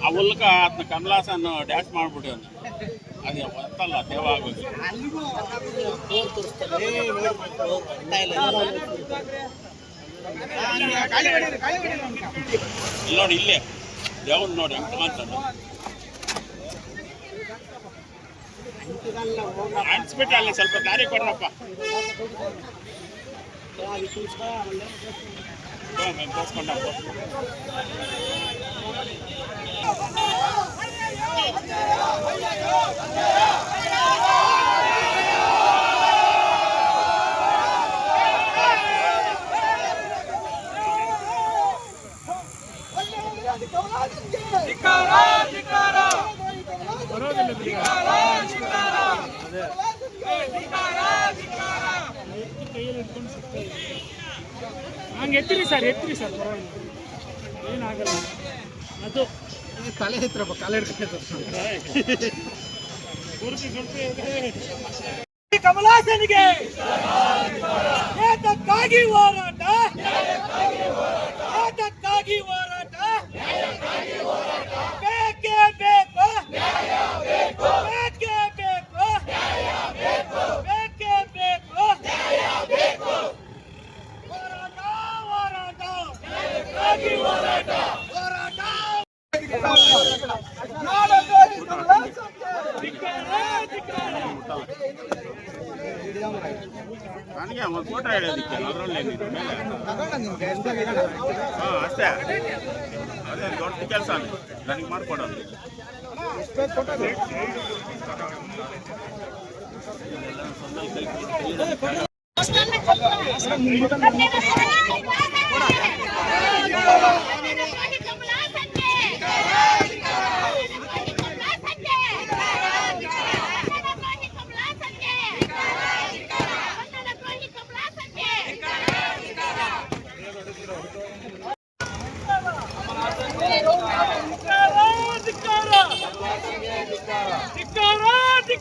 ಆ ಉಲ್ಕ ಅದನ್ನ ಕಮಲಾಸನ್ ಡ್ಯಾನ್ಸ್ ಮಾಡ್ಬಿಟ್ಟು ಅದೇ ಗೊತ್ತಲ್ಲ ದೇವ ಆಗೋದು. ಇಲ್ಲಿ ನೋಡಿ ಇಲ್ಲೇ. ದೇವನ್ ನೋಡಿ ಅಂತ ಮಾತಾಡ ಅನ್ಸ್ಬಿಟ್ಟು ಅಲ್ಲಿ ಸ್ವಲ್ಪ ದಾರಿ ಕೊಡ್ರಪ್ಪ. ತೋರಿಸ್ಕೊಂಡಪ್ಪ ಹಂಗೆ ಎತ್ತಿರಿ ಸರ್ ಎತ್ತಿರಿ ಸರ್ ಪರವಾಗಿಲ್ಲ. ಏನಾಗಲ್ಲ. ಅದು. ತಲೆ ಎತ್ತರಪ್ಪ ಕಾಲ ಕಮಲಾಸನಿಗೆ ಏತಕ್ಕಾಗಿ ಹೋರಾಟ? ಏತಕ್ಕಾಗಿ ಹೋರಾಟ? ನನಗೆ ಒಂದು ಫೋಟೋ ಹೇಳೋದಕ್ಕೆ ಅದರಲ್ಲಿ ಹಾಂ ಅಷ್ಟೇ. ಅದೇ ದೊಡ್ಡ ಕೆಲಸ ನನಗೆ ಮಾಡಿಕೊಡೋದು. ಧಿಕ್ಕಾರ,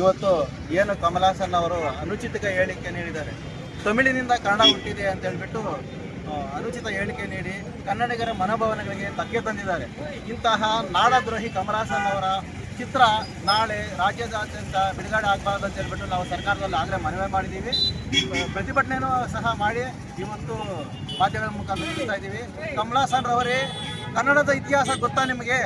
ಇವತ್ತು ಏನು ಕಮಲಾಸನ್ ಅವರು ಅನುಚಿತ ಹೇಳಿಕೆ ನೀಡಿದ್ದಾರೆ? ತಮಿಳಿನಿಂದ ಕನ್ನಡ ಹುಟ್ಟಿದೆ ಅಂತ ಹೇಳ್ಬಿಟ್ಟು ಅನುಚಿತ ಹೇಳಿಕೆ ನೀಡಿ ಕನ್ನಡಿಗರ ಮನೋಭಾವನೆಗಳಿಗೆ ಧಕ್ಕೆ ತಂದಿದ್ದಾರೆ. ಇಂತಹ ನಾಡದ್ರೋಹಿ ಕಮಲಾಸನ್ ಅವರ ಚಿತ್ರ ನಾಳೆ ರಾಜ್ಯದಾದ್ಯಂತ ಬಿಡುಗಡೆ ಆಗಬಾರ್ದು ಅಂತ ಹೇಳ್ಬಿಟ್ಟು ನಾವು ಸರ್ಕಾರದಲ್ಲಿ ಆಗಲೇ ಮನವಿ ಮಾಡಿದ್ದೀವಿ. ಪ್ರತಿಭಟನೆಯೂ ಸಹ ಮಾಡಿ ಇವತ್ತು ಮಾಧ್ಯಮಗಳ ಮುಖಾಂತರ ಹೇಳ್ತಾ ಇದ್ದೀವಿ. ಕಮಲಾಸನ್ ಅವರೇ ಕನ್ನಡದ ಇತಿಹಾಸ ಗೊತ್ತಾ ನಿಮಗೆ?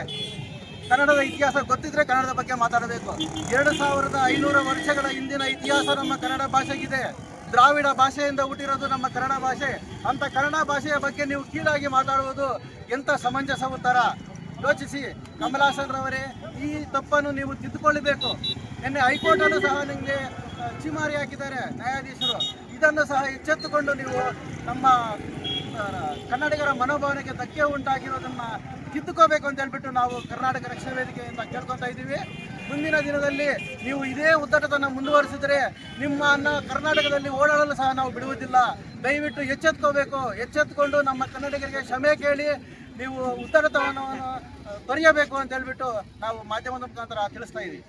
ಕನ್ನಡದ ಇತಿಹಾಸ ಗೊತ್ತಿದ್ರೆ ಕನ್ನಡದ ಬಗ್ಗೆ ಮಾತಾಡಬೇಕು. ಎರಡು ಸಾವಿರದ ಐನೂರು ವರ್ಷಗಳ ಹಿಂದಿನ ಇತಿಹಾಸ ನಮ್ಮ ಕನ್ನಡ ಭಾಷೆಗಿದೆ. ದ್ರಾವಿಡ ಭಾಷೆಯಿಂದ ಹುಟ್ಟಿರೋದು ನಮ್ಮ ಕನ್ನಡ ಭಾಷೆ. ಅಂತ ಕನ್ನಡ ಭಾಷೆಯ ಬಗ್ಗೆ ನೀವು ಕೀಳಾಗಿ ಮಾತಾಡುವುದು ಎಂಥ ಸಮಂಜಸ ಉತ್ತರ ಯೋಚಿಸಿ ಕಮಲಾಸನ್ರವರೇ ಈ ತಪ್ಪನ್ನು ನೀವು ತಿದ್ದುಕೊಳ್ಳಬೇಕು. ನಿನ್ನೆ ಹೈಕೋರ್ಟನ್ನು ಸಹ ನಿಮಗೆ ಚಿಮಾರಿ ಹಾಕಿದ್ದಾರೆ ನ್ಯಾಯಾಧೀಶರು. ಇದನ್ನು ಸಹ ಎಚ್ಚೆತ್ತುಕೊಂಡು ನೀವು ನಮ್ಮ ಕನ್ನಡಿಗರ ಮನೋಭಾವನೆಗೆ ಧಕ್ಕೆ ಉಂಟಾಗಿರೋದನ್ನ ತಿದ್ದುಕೋಬೇಕು ಅಂತ ಹೇಳ್ಬಿಟ್ಟು ನಾವು ಕರ್ನಾಟಕ ರಕ್ಷಣಾ ವೇದಿಕೆಯಿಂದ ಕೇಳ್ಕೊತಾ ಇದ್ದೀವಿ. ಮುಂದಿನ ದಿನದಲ್ಲಿ ನೀವು ಇದೇ ಉದ್ದಟತನ ಮುಂದುವರಿಸಿದರೆ ನಿಮ್ಮನ್ನ ಕರ್ನಾಟಕದಲ್ಲಿ ಓಡಾಡಲು ಸಹ ನಾವು ಬಿಡುವುದಿಲ್ಲ. ದಯವಿಟ್ಟು ಎಚ್ಚೆತ್ಕೋಬೇಕು. ಎಚ್ಚೆತ್ಕೊಂಡು ನಮ್ಮ ಕನ್ನಡಿಗರಿಗೆ ಕ್ಷಮೆ ಕೇಳಿ ನೀವು ಉದ್ದಟತನವನ್ನು ತೊರೆಯಬೇಕು ಅಂತ ಹೇಳ್ಬಿಟ್ಟು ನಾವು ಮಾಧ್ಯಮದ ಮುಖಾಂತರ ತಿಳಿಸ್ತಾ ಇದ್ದೀವಿ.